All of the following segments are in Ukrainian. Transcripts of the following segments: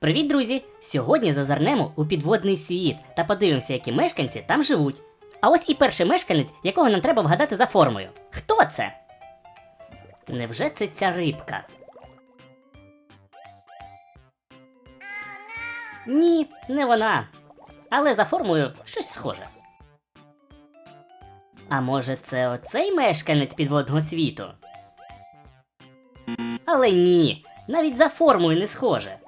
Привіт, друзі! Сьогодні зазирнемо у підводний світ та подивимося, які мешканці там живуть. А ось і перший мешканець, якого нам треба вгадати за формою. Хто це? Невже це ця рибка? Ні, не вона. Але за формою щось схоже. А може, це оцей мешканець підводного світу? Але ні, навіть за формою не схоже.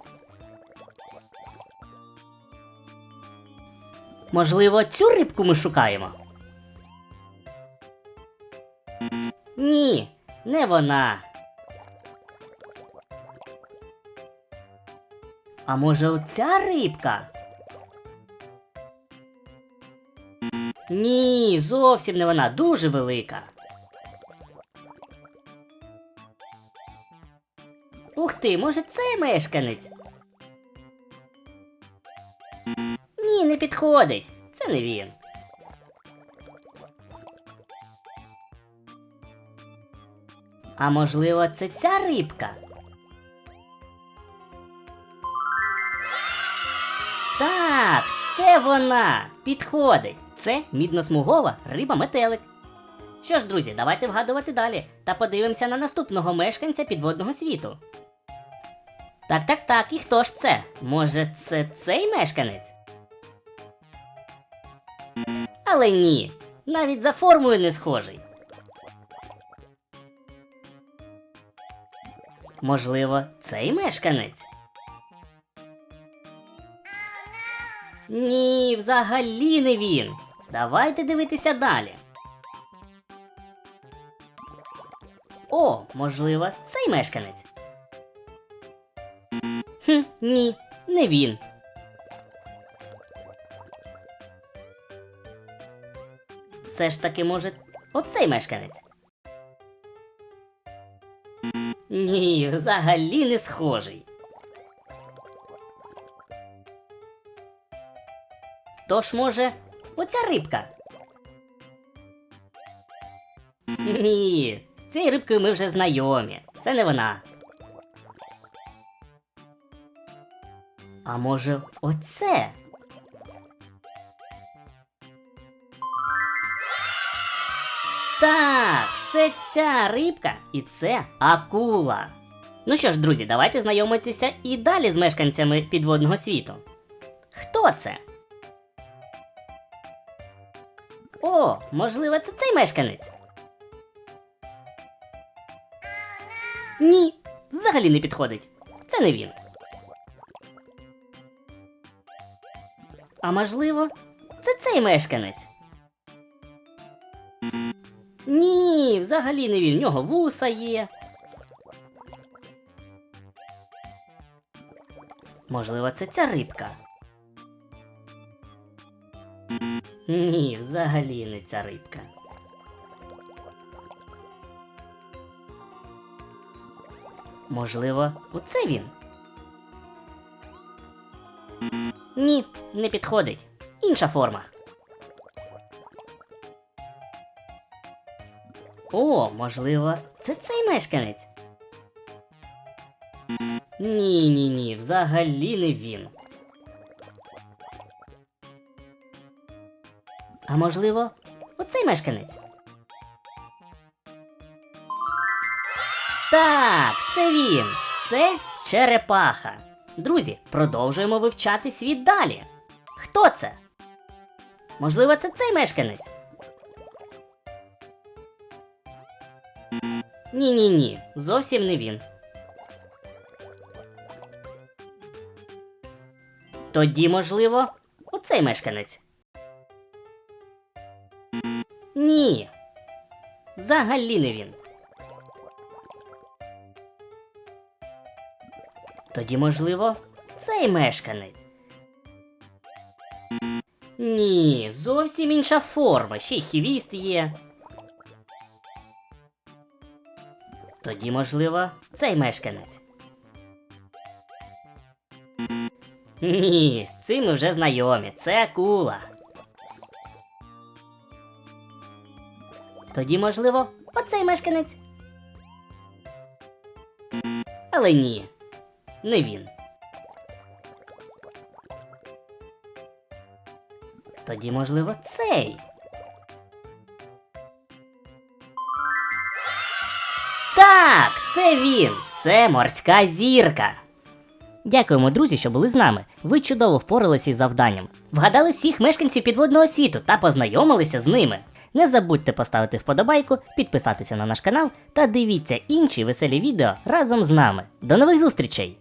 Можливо, цю рибку ми шукаємо? Ні, не вона. А може оця рибка? Ні, зовсім не вона, дуже велика. Ух ти, може це мешканець? Не підходить. Це не він. А можливо, це ця рибка? Так, це вона. Підходить. Це мідносмугова риба метелик. Що ж, друзі, давайте вгадувати далі та подивимося на наступного мешканця підводного світу. Так, так, так, і хто ж це? Може, це цей мешканець? Але ні, навіть за формою не схожий. Можливо, цей мешканець? Ні, взагалі не він. Давайте дивитися далі. О, можливо, цей мешканець. Хм, ні, не він. Все ж таки, може, оцей мешканець. Ні, взагалі не схожий. Тож, може, оця рибка? Ні, з цією рибкою ми вже знайомі. Це не вона. А може, оце? Так, це ця рибка і це акула. Ну що ж, друзі, давайте знайомитися і далі з мешканцями підводного світу. Хто це? О, можливо, це цей мешканець. Ні, взагалі не підходить. Це не він. А можливо, це цей мешканець. Ні, взагалі не він. В нього вуса є. Можливо, це ця рибка. Ні, взагалі не ця рибка. Можливо, оце він. Ні, не підходить. Інша форма. О, можливо, це цей мешканець. Ні, ні, ні, взагалі не він. А можливо, оцей мешканець. Так, це він. Це черепаха. Друзі, продовжуємо вивчати світ далі. Хто це? Можливо, це цей мешканець. Ні, ні, ні, зовсім не він. Тоді, можливо, оцей мешканець. Ні. Взагалі не він. Тоді, можливо, цей мешканець. Ні, зовсім інша форма, ще й хвіст є. Тоді, можливо, цей мешканець. Ні, з цим ми вже знайомі. Це акула. Тоді, можливо, оцей мешканець. Але ні, не він. Тоді, можливо, цей. Так, це він. Це морська зірка. Дякуємо, друзі, що були з нами. Ви чудово впоралися із завданням. Вгадали всіх мешканців підводного світу та познайомилися з ними. Не забудьте поставити вподобайку, підписатися на наш канал та дивіться інші веселі відео разом з нами. До нових зустрічей!